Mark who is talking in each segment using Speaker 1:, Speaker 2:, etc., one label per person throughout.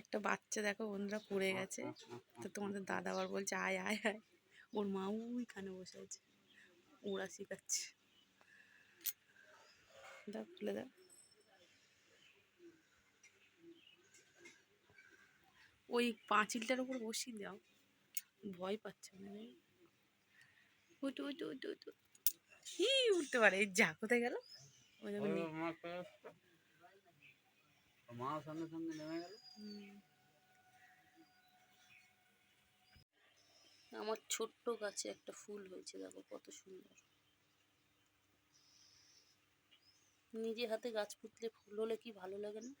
Speaker 1: একটা বাচ্চা দেখো বন্ধুরা পড়ে গেছে। তো তোমাদের দাদা আবার বলছে আয় আয় আয়। ওর মা ওইখানে বসে আছে। ওরা শিখাচ্ছে। দাও খুলে দাও। ওই পাঁচিলটার উপর বসিয়ে দাও। ভয় পাচ্ছে না উঠু উঠু উঠু উঠু। হি উঠতে পারে। যা কোথায় গেল? ওই
Speaker 2: সঙ্গে সঙ্গে নেমে গেল।
Speaker 1: আমার ছোট্ট গাছে একটা ফুল হয়েছে, দেখো কত সুন্দর। নিজে হাতে গাছ পুঁতলে ফুল হলে কি ভালো লাগে না?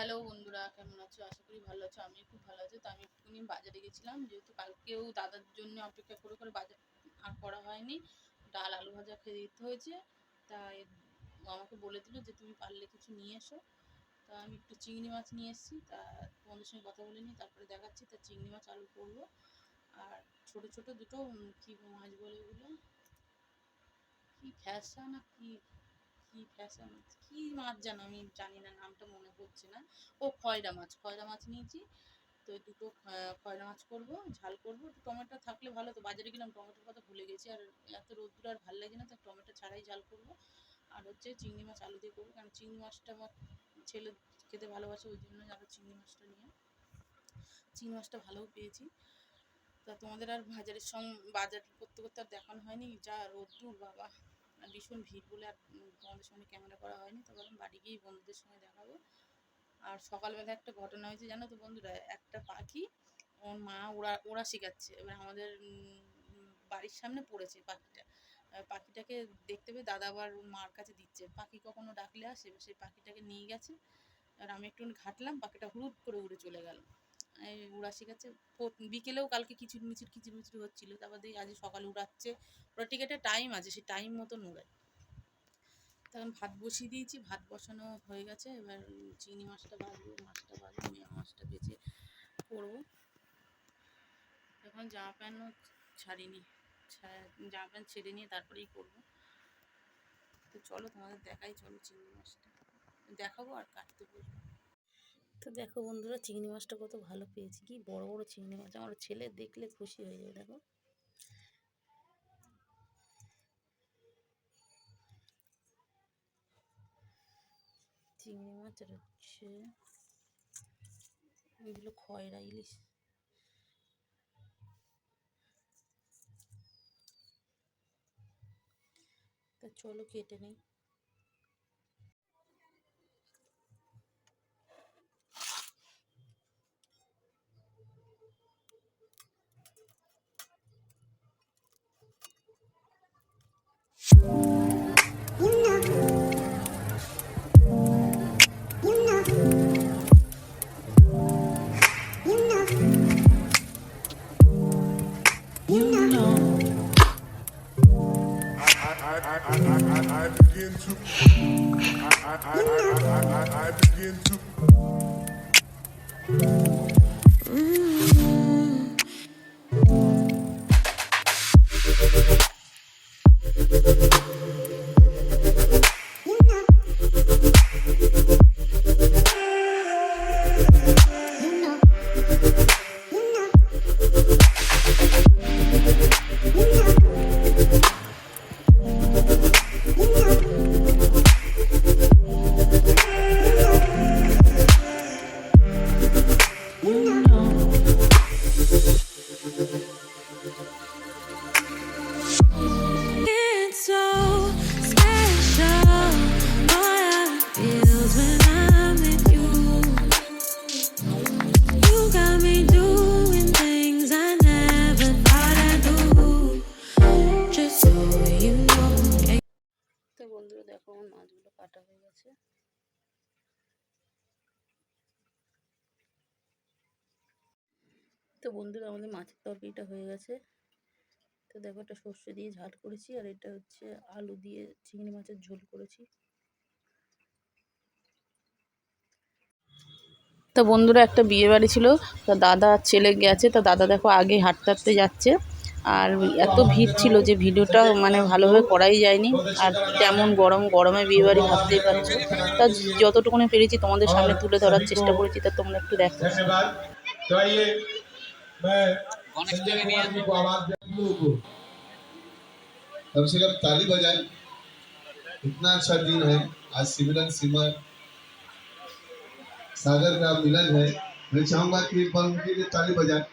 Speaker 1: হ্যালো বন্ধুরা, কেমন আছো? আশা করি ভালো আছো আমি খুব ভালো আছি। তো আমি একটুখানি বাজারে গেছিলাম, যেহেতু কালকেও দাদার জন্য অপেক্ষা করে করে বাজার আর করা হয়নি। ডাল, আলু ভাজা খেয়ে দিতে হয়েছে। তাই আমাকে বলে দিল যে তুমি পারলে কিছু নিয়ে এসো। তা আমি একটু চিংড়ি মাছ নিয়ে এসেছি। তা তোমাদের সঙ্গে কথা বলে নিই, তারপরে দেখাচ্ছি তা চিংড়ি মাছ আলু করব। আর ছোট ছোট দুটো কি মাছ বলে ওগুলো? কি ফ্যাসা না কি কি ফ্যাসা মাছ কি মাছ জানো আমি জানি না, নামটা মনে পড়ছে না। ও খয়রা মাছ খয়রা মাছ নিয়েছি। তো দুটো খয়রা মাছ করব, ঝাল করব। তো টমেটো থাকলে ভালো তো বাজারে গেলাম, টমেটোর কথা ভুলে গেছি। আর এত রোদ্দুর আর ভালো লাগে না, তো টমেটো ছাড়াই ঝাল করব। আর হচ্ছে চিংড়ি মাছ, আলু দিয়ে করব, কারণ চিংড়ি মাছটা আমার ছেলে খেতে ভালোবাসে, ওই জন্য আরও চিংড়ি মাছটা নিয়ে। চিংড়ি মাছটা ভালোও পেয়েছি। তা তোমাদের আর বাজারের সঙ্গে বাজার করতে করতে আর দেখানো হয়নি। যা রোদ্দুর, বাবা। ভীষণ ভিড় বলে আর তোমাদের সঙ্গে ক্যামেরা করা হয়নি, তো ভাবলাম বাড়ি গিয়েই বন্ধুদের সঙ্গে দেখাবো। আর সকালবেলা একটা ঘটনা হয়েছে, জানো তো বন্ধুরা? একটা পাখি, ওর মা ওরা ওরা শেখাচ্ছে। এবার আমাদের বাড়ির সামনে পড়েছে পাখিটা। পাখিটাকে দেখতে পেয়ে দাদা আবার মার কাছে দিচ্ছে। পাখি কখনো ডাকলে আসে সেই পাখিটাকে নিয়ে গেছে। আর আমি একটু ঘাটলাম, পাখিটা হুড়ুট করে উড়ে চলে গেল। উড়া শেখাচ্ছে বিকেলেও কালকে কিচির মিচির কিচির মিচির হচ্ছিল। তারপর দেখি আজ সকালে উড়াচ্ছে। ওরা ঠিক একটা টাইম আছে সেই টাইম মতন উড়ায় তখন ভাত বসিয়ে দিয়েছি, ভাত বসানো হয়ে গেছে। এবার চিংড়ি মাছটা ভাজবো মাছটা ভাজবো, মেয়া মাছটা বেছে করব। এখন জামা প্যান্টও ছাড়িনি। জামা প্যান্ট ছেড়ে নিয়ে তারপরেই করব। তো চলো তোমাদের দেখাই, চলো চিংড়ি মাছটা। দেখাবো আর কাটতে বসবো। তো দেখো বন্ধুরা, চিংড়ি মাছটা কত ভালো পেয়েছি। কি বড় বড় চিংড়ি মাছ, আমার ছেলে দেখলে খুশি হয়ে যাবে, দেখো। চিংড়ি মাছ হচ্ছে এগুলো খয়রা ইলিশ। তা চলো কেটে নেই।
Speaker 3: Mm-hmm. Thank you.
Speaker 1: বন্ধুরা, আমাদের মাছের তরকারিটা হয়ে গেছে। তো দেখো, একটা সর্ষে দিয়ে ঝাল করেছি, আর এটা হচ্ছে আলু দিয়ে চিংড়ি মাছের ঝোল করেছি। তো বন্ধুরা, একটা বিয়ে বাড়ি ছিল, তা দাদা ছেলে গেছে। তা দাদা দেখো, আগে হাঁটতে হাঁটতে যাচ্ছে। আর এত ভিড় ছিল যে ভিডিওটা মানে ভালোভাবে করাই যায়নি। আর তেমন গরম, গরমে বিয়ে বাড়ি ভাবতেই পারছ। তা যতটুকুনি পেরেছি তোমাদের সামনে তুলে ধরার চেষ্টা করেছি, তা তোমরা একটু দেখো।
Speaker 4: मैं संजय कुमार जी को आवाज़ लोगों को। कम से कम ताली बजाए। इतना अच्छा दिन है। आज सिमरन सिमर। सागर का मिलन है। मैं चाहूँगा कि एक बार उनके लिए ताली बजाए।